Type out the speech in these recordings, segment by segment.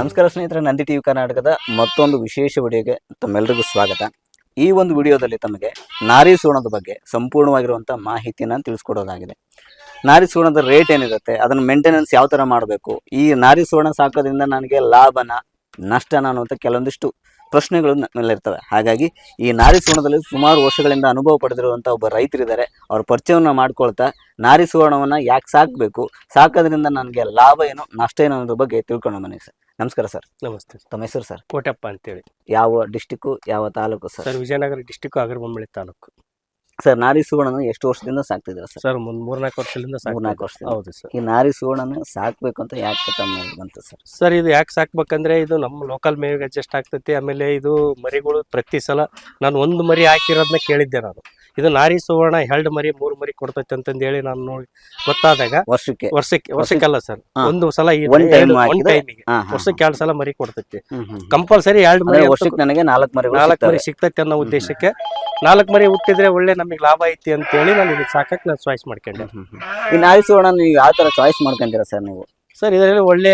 ನಮಸ್ಕಾರ ಸ್ನೇಹಿತರೆ, ನಂದಿ ಟಿವಿ ಕರ್ನಾಟಕದ ಮತ್ತೊಂದು ವಿಶೇಷ ವಿಡಿಯೋಗೆ ತಮ್ಮೆಲ್ಲರಿಗೂ ಸ್ವಾಗತ. ಈ ಒಂದು ವಿಡಿಯೋದಲ್ಲಿ ತಮಗೆ ನಾರಿ ಸುವರ್ಣದ ಬಗ್ಗೆ ಸಂಪೂರ್ಣವಾಗಿರುವಂಥ ಮಾಹಿತಿಯನ್ನು ತಿಳಿಸ್ಕೊಡೋದಾಗಿದೆ. ನಾರಿ ಸುವರ್ಣದ ರೇಟ್ ಏನಿರುತ್ತೆ, ಅದನ್ನು ಮೇಂಟೆನೆನ್ಸ್ ಯಾವ ಥರ ಮಾಡಬೇಕು, ಈ ನಾರಿ ಸುವರ್ಣ ಸಾಕೋದ್ರಿಂದ ನನಗೆ ಲಾಭನ, ನಷ್ಟನ ಅನ್ನುವಂಥ ಕೆಲವೊಂದಿಷ್ಟು ಪ್ರಶ್ನೆಗಳು ನಮ್ಮಲ್ಲಿರ್ತವೆ ಹಾಗಾಗಿ ಈ ನಾರಿ ಸುವರ್ಣದಲ್ಲಿ ಸುಮಾರು ವರ್ಷಗಳಿಂದ ಅನುಭವ ಪಡೆದಿರುವಂಥ ಒಬ್ಬ ರೈತರಿದ್ದಾರೆ. ಅವ್ರ ಪರಿಚಯವನ್ನು ಮಾಡ್ಕೊಳ್ತಾ ನಾರಿ ಸುವರ್ಣವನ್ನು ಯಾಕೆ ಸಾಕಬೇಕು, ಸಾಕೋದ್ರಿಂದ ನನಗೆ ಲಾಭ ಏನು, ನಷ್ಟ ಏನು ಅನ್ನೋದ್ರ ಬಗ್ಗೆ ತಿಳ್ಕೊಂಡು ಬನ್ನಿ ಸರ್. ನಮಸ್ಕಾರ ಸರ್. ನಮಸ್ತೆ ತಮ್ಮ ಹೆಸರು ಸರ್? ಕೋಟಪ್ಪ ಅಂತೇಳಿ. ಯಾವ ಡಿಸ್ಟಿಕ್ಕು ಯಾವ taluk sir? Sir Vijayanagara district ಆಗರಬೊಮ್ಮಳಿ taluk. Sir Nari ಸುವರ್ಣನ ಎಷ್ಟು ವರ್ಷದಿಂದ ಸಾಕ್ತಿದ್ದೀರಾ ಸರ್? ಸರ್ ಮುಂದ್ ಮೂರ್ನಾಲ್ಕು ವರ್ಷದಿಂದ ಮೂರ್ನಾಲ್ಕು ವರ್ಷ ಹೌದು ಸರ್. ಈ ನಾರಿ ಸುವರ್ಣನ ಸಾಕ್ಬೇಕು ಅಂತ ಯಾಕೆ ತಮ್ಮ ಬಂತು ಸರ್? ಸರ್ ಇದು ಯಾಕೆ ಸಾಕ್ಬೇಕಂದ್ರೆ ಇದು ನಮ್ಮ ಲೋಕಲ್ ಮೇವಿಗೆ ಅಡ್ಜಸ್ಟ್ ಆಗ್ತೈತಿ. ಆಮೇಲೆ ಇದು ಮರಿಗಳು ಪ್ರತಿ ಸಲ ನಾನು ಒಂದು ಮರಿ ಹಾಕಿರೋದನ್ನ ಕೇಳಿದ್ದೆ ನಾನು. ಇದು ನಾರಿ ಸುವರ್ಣ ಎರಡು ಮರಿ ಮೂರು ಮರಿ ಕೊಡ್ತೈತೆ ಅಂತಂದು ಹೇಳಿ ನಾನು ನೋಡಿ ಗೊತ್ತಾದಾಗ ವರ್ಷಕ್ಕೆ. ವರ್ಷಕ್ಕೆ ವರ್ಷಕ್ಕೆಲ್ಲ ಸರ್ ಒಂದು ಸಲ ಈ One time ಎರಡು- ಹಾಕಿದ್ರೆ? time ಹಾ, ಹಾ, ವರ್ಷಕ್ಕೆ ಎರಡು ಸಲ ಮರಿ ಕೊಡ್ತೈತಿ. ಕಂಪಲ್ಸರಿ ಎರಡು ಮರಿ ವರ್ಷಕ್ಕೆ ನನಗೆ ನಾಲ್ಕು ಮರಿ ನಾಲ್ಕು ಮರಿ ಸಿಗ್ತೈತೆ ಅನ್ನೋ ಉದ್ದೇಶಕ್ಕೆ ನಾಲ್ಕು ಮರಿ ಹುಟ್ಟಿದ್ರೆ ಒಳ್ಳೆ ನಮಗೆ ಲಾಭ ಐತಿ ಅಂತೇಳಿ ನಾನು ಇದಕ್ಕೆ ಸಾಕಕ್ಕೆ ನಾನು ಚಾಯ್ಸ್ ಮಾಡ್ಕೊಂಡೆ. ಈ ನಾರಿ ಸುವರ್ಣ ನೀವು ಯಾವ ತರ ಚಾಯ್ಸ್ ಮಾಡ್ಕೊಂತೀರಾ ಸರ್ ನೀವು? ಸರ್ ಇದರಲ್ಲಿ ಒಳ್ಳೆ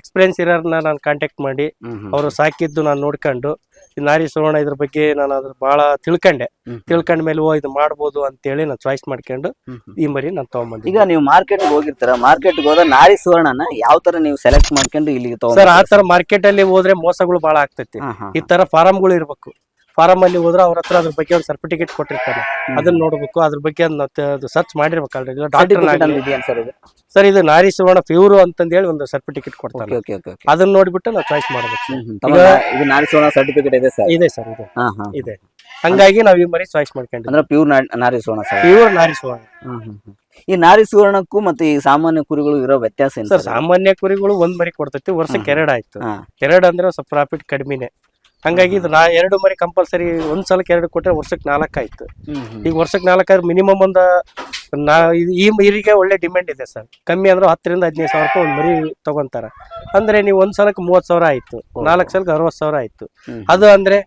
ಎಕ್ಸ್ಪೀರಿಯನ್ಸ್ ಇರೋರ್ನ ನಾನು ಕಾಂಟ್ಯಾಕ್ಟ್ ಮಾಡಿ. ಅವರು ಸಾಕಿದ್ದು ನಾನು ನೋಡ್ಕೊಂಡು ಈ ನಾರಿ ಸುವರ್ಣ ಇದ್ರ ಬಗ್ಗೆ ನಾನು ಅದ್ರ ಬಹಳ ತಿಳ್ಕೊಂಡೆ. ತಿಳ್ಕೊಂಡ ಮೇಲೆ ಓ ಇದು ಮಾಡ್ಬೋದು ಅಂತೇಳಿ ನಾನು ಚಾಯ್ಸ್ ಮಾಡ್ಕೊಂಡು. ಈ ಮರಿ ನಾನು ತಗೊಂಡ್ಬಂದೆ ಈಗ ನೀವು ಮಾರ್ಕೆಟ್ ಹೋಗಿರ್ತೀರ ಮಾರ್ಕೆಟ್ ಹೋದ ನಾರಿ ಸುವರ್ಣನ ಯಾವ ತರ ನೀವು ಸೆಲೆಕ್ಟ್ ಮಾಡ್ಕೊಂಡು ಇಲ್ಲಿಗೆ ಸರ್ ಆ ತರ ಮಾರ್ಕೆಟ್ ಅಲ್ಲಿ ಹೋದ್ರೆ ಮೋಸಗಳು ಬಹಳ ಆಗ್ತೈತಿ ಈ ತರ ಫಾರಂಗಳು ಇರ್ಬೇಕು ಫಾರಮ್ ಅಲ್ಲಿ ಹೋದ್ರೆ ಅವ್ರ ಹತ್ರ ಅದ್ರ ಬಗ್ಗೆ ಒಂದು ಸರ್ಟಿಫಿಕೇಟ್ ಕೊಟ್ಟಿರ್ತಾರೆ. ಅದನ್ನ ನೋಡ್ಬೇಕು ಅದ್ರ ಬಗ್ಗೆ ಅದು ಸರ್ಚ್ ಮಾಡಿರ್ಬೇಕಲ್ರಿ. ಡಾಕ್ಟರ್ ಸರ್ ಇದು? ನಾರಿ ಸುವರ್ಣ ಪ್ಯೂರ್ ಅಂತಂದೇಳಿ ಒಂದು ಸರ್ಟಿಫಿಕೇಟ್ ಕೊಡ್ತಾರೆ. ಅದನ್ನ ನೋಡ್ಬಿಟ್ಟು ನಾವು ಚಾಯ್ಸ್ ಮಾಡ್ಬೇಕು. ಇದು ನಾರಿ ಸುವರ್ಣ ಸರ್ಟಿಫಿಕೇಟ್ ಇದೆ ಸರ್? ಇದೆ ಸರ್ ಇದೆ. ಇದೆ. ಹಂಗಾಗಿ ನಾವ್ ಈ ಮರಿ ಚಾಯ್ಸ್ ಮಾಡ್ಕೊಂಡಿದ್ವಿ ಅಂದ್ರೆ ಪ್ಯೂರ್ ನಾರಿ ಸುವರ್ಣ ಸರ್? ಪ್ಯೂರ್ ನಾರಿ ಸುವರ್ಣ. ಈ ನಾರಿ ಸುವರ್ಣಕ್ಕೂ ಮತ್ತೆ ಈ ಸಾಮಾನ್ಯ ಕುರಿಗಳು ಇರೋ ವ್ಯತ್ಯಾಸ ಏನು ಸರ್ ಸಾಮಾನ್ಯ ಕುರಿಗಳು ಒಂದ್ ಮರಿ ಕೊಡ್ತೈತಿ ವರ್ಷಕ್ಕೆ ಎರಡ್ ಆಯ್ತು. ಎರಡ್ ಅಂದ್ರೆ ಸ್ವಲ್ಪ ಪ್ರಾಫಿಟ್ ಕಡಿಮೆನೆ. ಹಂಗಾಗಿ ಇದು ನಾ ಎರಡು ಮರಿ ಕಂಪಲ್ಸರಿ ಒಂದ್ ಸಲಕ್ಕೆ ಎರಡು ಕೊಟ್ಟರೆ ವರ್ಷಕ್ಕೆ ನಾಲ್ಕು ಆಯ್ತು. ಈಗ ವರ್ಷಕ್ಕೆ ನಾಲ್ಕಾದ್ರೆ ಮಿನಿಮಮ್ ಒಂದು ನಾ ಈ ಮರಿಗೆ ಒಳ್ಳೆ ಡಿಮ್ಯಾಂಡ್ ಇದೆ ಸರ್. ಕಮ್ಮಿ ಅಂದ್ರೆ ಹತ್ತರಿಂದ ಹದಿನೈದು ಸಾವಿರ ರೂಪಾಯಿ ಒಂದು ಮರಿ ತಗೊಂತಾರ. ಅಂದ್ರೆ ನೀವು ಒಂದ್ ಸಲಕ್ಕೆ ಮೂವತ್ ಸಾವಿರ ಆಯ್ತು. ನಾಲ್ಕು ಸಲಕ್ಕೆ ಅರವತ್ ಸಾವಿರ ಆಯ್ತು. ಅದು ಅಂದ್ರೆ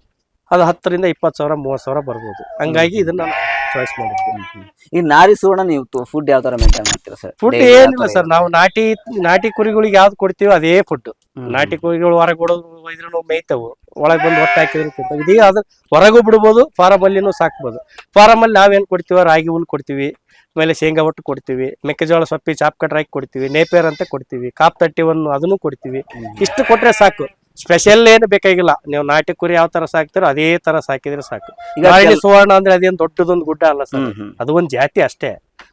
ಅದು ಹತ್ತರಿಂದ ಇಪ್ಪತ್ತು ಸಾವಿರ ಮೂವತ್ತು ಸಾವಿರ ಬರ್ಬೋದು. ಹಂಗಾಗಿ ಇದನ್ನ ನಾನು ಚಾಯ್ಸ್ ಮಾಡಿದ್ವಿ ಹ್ಮ್. ಈ ನಾರಿ ಸುವರ್ಣ ನೀವು ಫುಡ್ ಯಾವ ತರ ಮೇಂಟೈನ್ ಮಾಡ್ತೀರಾ ಸರ್ ಫುಡ್ ಏನಿಲ್ಲ ಸರ್ ನಾವು ನಾಟಿ ನಾಟಿ ಕುರಿಗಳಿಗೆ ಯಾವ್ದು ಕೊಡ್ತೀವಿ ಅದೇ ಫುಡ್ ನಾಟಿ ಕುರಿಗಳು ಹೊರಗೆ ಬಿಡೋದು ಇದ್ರೂ ಮೇಯ್ತವು. ಒಳಗೆ ಬಂದು ಹೊಟ್ಟೆ ಹಾಕಿದ್ರು ಇದೀಗ ಅದು ಹೊರಗೂ ಬಿಡ್ಬೋದು ಫಾರಮ್ ಅಲ್ಲಿನೂ ಸಾಕ್ಬೋದು. ಫಾರಮ್ ಅಲ್ಲಿ ನಾವೇನ್ ಕೊಡ್ತೀವಿ ರಾಗಿ ಹುಲ್ ಕೊಡ್ತೀವಿ ಆಮೇಲೆ ಶೇಂಗಾ ಒಟ್ಟು ಕೊಡ್ತೀವಿ ಮೆಕ್ಕೆಜೋಳ ಸೊಪ್ಪಿ ಚಾಪ್ ಕಟ್ ರಾಕಿ ಕೊಡ್ತೀವಿ ನೇಪೇರ್ ಅಂತ ಕೊಡ್ತೀವಿ ಕಾಪ್ ತಟ್ಟಿವನ್ನು ಅದನ್ನು ಕೊಡ್ತೀವಿ. ಇಷ್ಟು ಕೊಟ್ರೆ ಸಾಕು. ಸ್ಪೆಷಲ್ ಏನು ಬೇಕಾಗಿಲ್ಲ ನೀವು ನಾಟಿ ಕುರಿ ಯಾವ ತರ ಸಾಕ್ತಿರೋ ಅದೇ ತರ ಸಾಕಿದ್ರೆ ಸಾಕು ಈಗ ಸುವರ್ಣ ಅಂದ್ರೆ ಅದೇನು ದೊಡ್ಡದೊಂದು ಗುಡ್ಡ ಅಲ್ಲ ಸರ್. ಅದು ಒಂದು ಜಾತಿ ಅಷ್ಟೇ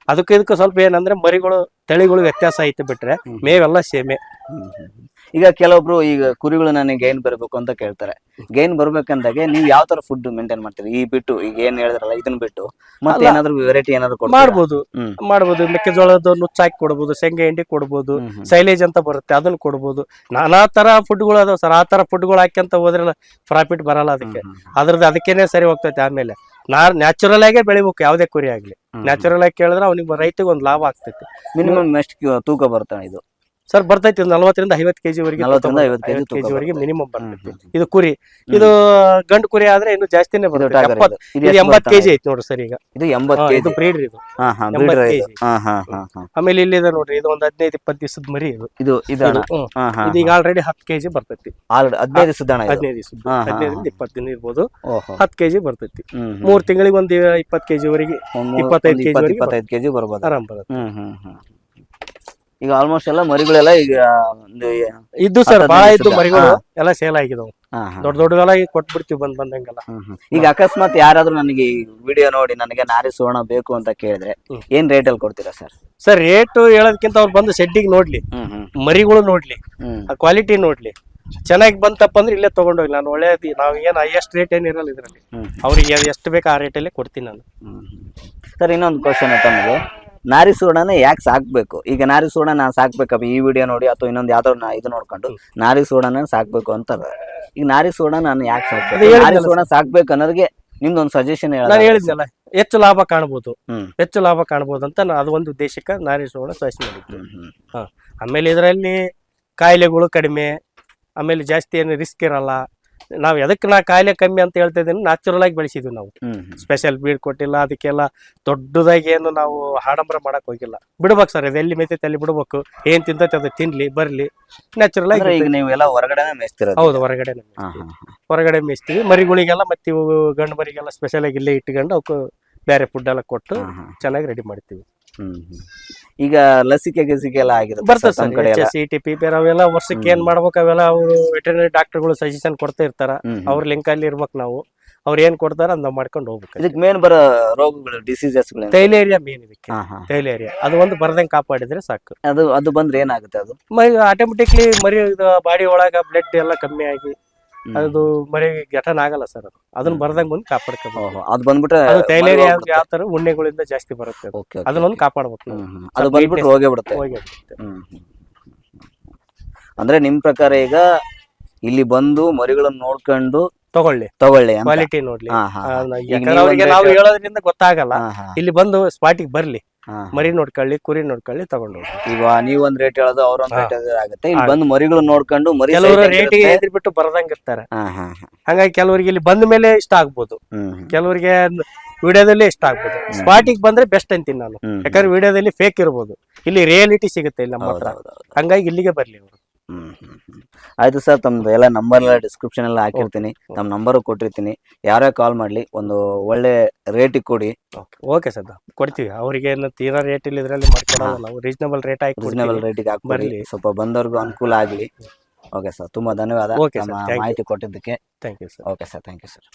ಅದಕ್ಕೆ ಇದಕ್ಕೆ ಸ್ವಲ್ಪ ಏನಂದ್ರೆ ಮರಿಗಳು ತಳಿಗಳು ವ್ಯತ್ಯಾಸ ಐತೆ ಬಿಟ್ರೆ. ಮೇವೆಲ್ಲ ಸೇಮೆ. ಈಗ ಕೆಲವೊಬ್ರು ಈಗ ಕುರಿಗಳು ನನಗೆ ಗೈನ್ ಬರಬೇಕು ಅಂತ ಕೇಳ್ತಾರೆ. ಗೈನ್ ಬರ್ಬೇಕಂದಾಗೆ ನೀವು ಯಾವ ತರ ಫುಡ್ ಮೇಂಟೈನ್ ಮಾಡ್ತೀರಿ? ಈ ಬಿಟ್ಟು ಈಗ ಏನ್ ಹೇಳಿದ್ರಲ್ಲ ಇದನ್ನ ಬಿಟ್ಟು ಮತ್ತೆ. ಏನಾದ್ರು ವೆರೈಟಿ ಏನಾದ್ರು? ಮಾಡ್ಬೋದು. ಹ್ಮ್. ಮಾಡ್ಬೋದು. ಮೆಕ್ಕೆಜೋಳದ ನುಚ್ಚಾಕಿ ಕೊಡ್ಬೋದು ಶೇಂಗಾ ಹಿಂಡಿ ಕೊಡ್ಬೋದು. ಸೈಲೇಜ್ ಅಂತ ಬರುತ್ತೆ ಅದನ್ನ ಕೊಡ್ಬೋದು. ನಾನಾ ತರ ಫುಡ್ಗಳು ಅದಾವ ಸರ್ ಆ ತರ ಫುಡ್ಗಳು ಹಾಕ್ಯಂತ ಹೋದ್ರೆ ಪ್ರಾಫಿಟ್ ಬರಲ್ಲ ಅದಕ್ಕೆ. ಹ್ಮ್, ಅದ್ರದ್ದು ಅದಕ್ಕೇನೆ ಸರಿ ಹೋಗ್ತೈತೆ ಆಮೇಲೆ ನಾ ನ್ಯಾಚುರಲ್ ಆಗೇ ಬೆಳಿಬೇಕು ಯಾವುದೇ ಕುರಿ ಆಗ್ಲಿ. ನ್ಯಾಚುರಲ್ ಆಗಿ ಕೇಳಿದ್ರೆ ಅವ್ನಿಗೆ ರೈತಗೆ ಒಂದು ಲಾಭ ಆಗ್ತೈತೆ. ಮಿನಿಮಮ್ ಎಷ್ಟು ತೂಕ ಬರ್ತಾನೆ ಇದು? ಸರ್ ಬರ್ತೈತಿ ಒಂದು ನಲವತ್ತರಿಂದ ಐವತ್ತು ಕೆಜಿ ವರೆಗೆ ನಲವತ್ತರಿಂದ ಐವತ್ತು ಕೆಜಿ ತೂಕ ಕೆಜಿ ಮಿನಿಮಮ್ ಬರ್ತೈತಿ. ಇದು ಕುರಿ. ಇದು ಗಂಡು ಕುರಿ ಆದ್ರೆ ಇನ್ನು ಜಾಸ್ತಿನೇ ಬರುತ್ತೆ. ಎಪ್ಪತ್ತು ಇದು. ಎಂಬತ್ತು? ಕೆಜಿ ಐತಿ ನೋಡ್ರಿ ಸರ್ ಈಗ. ಇದು ಎಂಬತ್ತು ಇದು ಕೆಜಿ. ಬ್ರೀಡ್ ಇದು. ಹಾ ಹಾ ಎಂಬತ್ತು breeder kg. ಹಾ ಹಾ ಹಾ ಹಾ. ಆಮೇಲೆ ಇಲ್ಲಿದೆ ನೋಡ್ರಿ ಇದು ಒಂದು ಹದಿನೈದು ಇಪ್ಪತ್ತು ದಿವಸದ ಮರಿ ಇದು. ಇದು ಇದು ಇದು, ಹ್ಮ್. ಹಾ ಹಾ ಇದು ಈಗ ಆಲ್ರೆಡಿ ಹತ್ತು ಕೆಜಿ ಬರ್ತೈತಿ. ಆಲ್ರೆಡಿ ಹದಿನೈದು ಇದು. ಹದಿನೈದು ದಿವಸ ಹಾ, ಹಾ, ಹದಿನೈದರಿಂದ ಇಪ್ಪತ್ತು ದಿನ ಇರ್ಬೋದು. ಓಹೋ. ಹತ್ತು ಕೆಜಿ ಬರ್ತೈತಿ. ಹ್ಮ್, ಹ್ಮ್. ಮೂರ್ ತಿಂಗಳಿಗೆ ಒಂದು ಇಪ್ಪತ್ತು ಕೆಜಿ ವರೆಗೆ ಒಂದ್ ಇಪ್ಪತ್ತೈದು ಒಂದ್ ಇಪ್ಪತ್ತು ವರೆಗೆ ಇಪ್ಪತ್ತೈದು ಕೆಜಿ ಬರ್ಬೋದು. ಆರಾಮ್ ಬರುತ್ತೆ. ಹ್ಮ್ ಹ್ಮ್ ಹ್ಮ್. ಈಗ ಆಲ್ಮೋಸ್ಟ್ ಎಲ್ಲ ಮರಿಗಳೆಲ್ಲ ಈಗ ಒಂದು ಇದ್ದು ಸರ್ ಬಹಳ ಹದಿನೈದು ಇದ್ದು. ಮರಿಗಳು ಹಾ. ಎಲ್ಲ ಸೇಲ್ ಆಗಿದವು ಹಾ, ಹಾ. ದೊಡ್ಡ ದೊಡ್ಡದೆಲ್ಲ ಈಗ ಕೊಟ್ಬಿಡ್ತೀವಿ ಬಂದ್ ಬಂದಂಗೆಲ್ಲ. ಹ್ಮ್, ಹ್ಮ್. ಈಗ ಅಕಸ್ಮಾತ್ ಯಾರಾದ್ರೂ ನನಗೆ ಈ ವಿಡಿಯೋ ನೋಡಿ ನನಗೆ ನಾರಿ ಸುವರ್ಣ ಬೇಕು ಅಂತ ಕೇಳಿದ್ರೆ ಹ್ಮ್. ಏನ್ ರೇಟ್ ಅಲ್ಲಿ ಕೊಡ್ತೀರಾ ಸರ್ ಸರ್ ರೇಟ್ ಹೇಳೋದಕ್ಕಿಂತ ಅವ್ರು ಬಂದು ಶೆಡ್ಡಿಗೆ ನೋಡ್ಲಿ. ಹ್ಮ್ ಹ್ಮ್. ಮರಿಗಳು ನೋಡ್ಲಿ. ಹ್ಮ್. ಆ ಕ್ವಾಲಿಟಿ ನೋಡ್ಲಿ. ಚೆನ್ನಾಗಿ ಬಂತಪ್ಪ ಅಂದ್ರೆ ಇಲ್ಲೇ ತಗೊಂಡೋಗಿ ನಾನು ಒಳ್ಳೇದು ನಾವು ಏನು ಹೈಯೆಸ್ಟ್ ರೇಟ್ ಏನಿರಲ್ಲ ಇದರಲ್ಲಿ. ಹ್ಮ್. ಅವ್ರಿಗೆ ಎಷ್ಟು ಬೇಕು ಆ ರೇಟಲ್ಲೇ ಕೊಡ್ತೀನಿ ನಾನು. ಸರ್ ಇನ್ನೊಂದು ಕ್ವಶನ್ ತಮಗೆ ನಾರಿ ಸುವರ್ಣನ ಯಾಕೆ ಸಾಕ್ಬೇಕು? ಈಗ ನಾರಿ ಸುವರ್ಣ ನಾನು ಸಾಕ್ಬೇಕಪ್ಪ ಈ ವಿಡಿಯೋ ನೋಡಿ ಅಥವಾ ಇನ್ನೊಂದು ಯಾವ್ದಾದ್ರು ನಾ ಇದು ನೋಡ್ಕೊಂಡು ನಾರಿ ಸುವರ್ಣನ ಸಾಕ್ಬೇಕು ಅಂತಾರೆ ಈಗ ನಾರಿ ಸುವರ್ಣ ನಾನು ಯಾಕೆ ಸಾಕ್ಬೇಕು? ನಾರಿ ಸುವರ್ಣ ಸಾಕ್ಬೇಕು ಅನ್ನೋರಿಗೆ ನಿಮ್ದೊಂದು ಸಜೆಷನ್ ನಾನು ಹೇಳಿದ್ನಲ್ಲ ಹೆಚ್ಚು ಲಾಭ ಕಾಣ್ಬೋದು. ಹೆಚ್ಚು ಲಾಭ ಕಾಣ್ಬೋದು ಅಂತ ನಾನು ಅದು ಒಂದು ಉದ್ದೇಶಕ್ಕೆ ನಾರಿ ಸುವರ್ಣ ಚಾಯ್ಸ್ ಮಾಡಿದ್ದು. ಆಮೇಲೆ ಇದರಲ್ಲಿ ಕಾಯಿಲೆಗಳು ಕಡಿಮೆ ಆಮೇಲೆ ಜಾಸ್ತಿ ಏನು ರಿಸ್ಕ್ ಇರಲ್ಲ ನಾವು ಎದಕ್ಕೆ ನಾ ಕಾಯಿಲೆ ಕಮ್ಮಿ ಅಂತ ಹೇಳ್ತಾ ಇದ್ದೀನಿ ನ್ಯಾಚುರಲ್ ಆಗಿ ಬೆಳೆಸಿದ್ವಿ ನಾವು. ಸ್ಪೆಷಲ್ ಬೀಡ್ ಕೊಟ್ಟಿಲ್ಲ ಅದಕ್ಕೆಲ್ಲ ದೊಡ್ಡದಾಗಿ ಏನು ನಾವು ಹಾಡಂಬರ ಮಾಡಕ್ ಹೋಗಿಲ್ಲ. ಬಿಡ್ಬೇಕು ಸರ್ ಅದು ಎಲ್ಲಿ ಮೇತೈತೆ ಅಲ್ಲಿ ಬಿಡ್ಬೇಕು. ಏನ್ ತಿಂತೈತೆ ಅದು ತಿನ್ಲಿ ಬರ್ಲಿ. ನ್ಯಾಚುರಲ್ ಆಗಿ ಈಗ ಹೊರಗಡೆನೆ ಮೇಯ್ಸ್ತಿರೋದು ಹೌದು ಹೊರಗಡೆ. ಹೊರಗಡೆ ಮೇಯಿಸ್ತೀವಿ. ಮರಿಗಳಿಗೆಲ್ಲ ಮತ್ತೆ ಇವು ಗಂಡು ಮರಿಗೆಲ್ಲ ಸ್ಪೆಷಲ್ ಆಗಿ ಇಲ್ಲೇ ಇಟ್ಕೊಂಡು ಅವಕ್ಕೆ ಬೇರೆ ಫುಡ್ ಎಲ್ಲ ಕೊಟ್ಟು. ಚೆನ್ನಾಗಿ ರೆಡಿ ಮಾಡ್ತೀವಿ. ಈಗ ಲಸಿಕೆ ಗಸಿಕೆ ಎಲ್ಲ ಆಗಿದೆ ಬರ್ತದೆ ಸಿ ಟಿ ಪಿ ಬೇರೆ ಅವೆಲ್ಲ ವರ್ಷಕ್ಕೆ ಏನ್ ಮಾಡ್ಬೇಕು ಅವೆಲ್ಲ ಅವರು ವೆಟರ್ನರಿ ಡಾಕ್ಟರ್ಗಳು ಸಜೆಷನ್ ಕೊಡ್ತಾ ಇರ್ತಾರ. ಅವ್ರ ಲಿಂಕ್ ಅಲ್ಲಿ ಇರ್ಬೇಕು ನಾವು. ಅವ್ರು ಏನ್ ಕೊಡ್ತಾರ ಅದ್ ನಾವು ಮಾಡ್ಕೊಂಡು ಹೋಗ್ಬೇಕು. ಇದಕ್ಕೆ ಮೇನ್ ಬರೋ ರೋಗಗಳು ಡಿಸೀಸಸ್ ತೈಲೇರಿಯಾ ಮೇನ್ ಇದಕ್ಕೆ. ತೈಲೇರಿಯಾ ಅದು ಒಂದು ಬರ್ದಂಗ್ ಕಾಪಾಡಿದ್ರೆ ಸಾಕು. ಅದು ಅದು ಬಂದ್ರೆ ಏನಾಗುತ್ತೆ ಅದು? ಆಟೋಮೆಟಿಕ್ಲಿ ಮರಿ ಬಾಡಿ ಒಳಗ ಬ್ಲಡ್ ಎಲ್ಲ ಕಮ್ಮಿ ಆಗಿ. ಅದು ಮರಿ ಘಟನ ಆಗಲ್ಲ ಸರ್ ಅದು ಅದನ್ನ ಬರ್ದಂಗ್ ಬಂದು ಕಾಪಾಡ್ಕೋಬೇಕು ಅದು ಬಂದ್ಬಿಟ್ರೆ ಅದು ಯಾವ ತರ ಉಣ್ಣೆಗಳಿಂದ ಜಾಸ್ತಿ ಬರುತ್ತೆ. ಓಕೆ ಅದನ್ನೊಂದು ಕಾಪಾಡ್ಬೇಕು ನಾವು. ಅದು ಬಂದ್ಬಿಟ್ಟು ಹೋಗೇ ಬಿಡುತ್ತೆ ಹೋಗಿ. ಹ್ಮ್. ಅಂದ್ರೆ ನಿಮ್ ಪ್ರಕಾರ ಈಗ ಇಲ್ಲಿ ಬಂದು ಮರಿಗಳನ್ನ ನೋಡ್ಕೊಂಡು ತಗೊಳ್ಳಿ ತಗೊಳ್ಳಿ ಅಂತ ಕ್ವಾಲಿಟಿ ನೋಡ್ಲಿ ಹಾ, ಹಾ, ಆ, ಹಾ. ಈಗ ಯಾಕಂದ್ರೆ ನೀವು ಅವ್ರಿಗೆ ಹೇಳೋದ್ರಿಂದ ಗೊತ್ತಾಗಲ್ಲ ಹಾ, ಹಾ, ಇಲ್ಲಿ ಬಂದು ಸ್ಪಾಟಿಗೆ ಬರ್ಲಿ. ಮರಿ ನೋಡ್ಕೊಳ್ಳಿ ಕುರಿ ನೋಡ್ಕೊಳ್ಳಿ ತಗೊಂಡು ಹೋಗಿ ಈಗ ನೀವ್ ಒಂದ್ ರೇಟ್ ಹೇಳೋದು ಅವ್ರ ಒಂದ್ ರೇಟ್ ಆಗುತ್ತೆ. ಇಲ್ಲಿ. ಬಂದು ಮರಿಗಳು ನೋಡ್ಕೊಂಡು ಮರಿ ಕೆಲವರು ರೇಟಿಗೆ ಎದ್ರಿ ಬಿಟ್ಟು ಬರದಂಗ ಇರ್ತಾರೆ. ಹಂಗಾಗಿ ಕೆಲವರಿಗೆ ಇಲ್ಲಿ ಬಂದ ಮೇಲೆ ಇಷ್ಟ ಆಗ್ಬೋದು. ಕೆಲವರಿಗೆ ವಿಡಿಯೋದಲ್ಲಿ ಇಷ್ಟ ಆಗ್ಬೋದು. ಸ್ಪಾಟಿಗೆ ಬಂದ್ರೆ ಬೆಸ್ಟ್ ಅಂತೀನಿ ನಾನು. ಯಾಕಂದ್ರೆ ವಿಡಿಯೋದಲ್ಲಿ ಫೇಕ್ ಇರ್ಬೋದು. ಇಲ್ಲಿ ರಿಯಾಲಿಟಿ ಸಿಗುತ್ತೆ ಇಲ್ಲಿ ನಮ್ಮ ಹತ್ರ. ಹಂಗಾಗಿ ಇಲ್ಲಿಗೆ ಬರ್ಲಿ ಅವರು ಹ್ಮ್ ಹ್ಮ್ ಹ್ಮ್. ಆಯ್ತು ಸರ್ ತಮ್ದು ಎಲ್ಲ ನಂಬರ್ ಎಲ್ಲ ಡಿಸ್ಕ್ರಿಪ್ಷನ್ ಎಲ್ಲ ಹಾಕಿರ್ತೀನಿ. ತಮ್ಮ ನಂಬರ್ ಕೊಟ್ಟಿರ್ತೀನಿ. ಯಾರೇ ಕಾಲ್ ಮಾಡ್ಲಿ ಒಂದು ಒಳ್ಳೆ ರೇಟ್ ಕೊಡಿ. ಓಕೆ ಸರ್ ಕೊಡ್ತೀವಿ. ಅವರಿಗೆ ಏನು ತೀರಾ ರೇಟ್ ಇಲ್ಲಿ ಇದ್ರಲ್ಲಿ ಮಾಡ್ಕೊಡಲ್ಲ ನಾವು ರೀಸನಬಲ್ ರೇಟ್ ಹಾಕಿ ರೀಸನೇಬಲ್ ರೇಟಿಗೆ ಹಾಕಿ ಬರ್ಲಿ. ಸ್ವಲ್ಪ ಬಂದವ್ರಿಗೂ ಅನುಕೂಲ ಆಗಲಿ. ಓಕೆ ಸರ್ ತುಂಬಾ ಧನ್ಯವಾದ. Okay, sir. ನಮ್ಮ Thank you. ಮಾಹಿತಿ ಕೊಟ್ಟಿದ್ದಕ್ಕೆ. Thank you sir okay sir thank you sir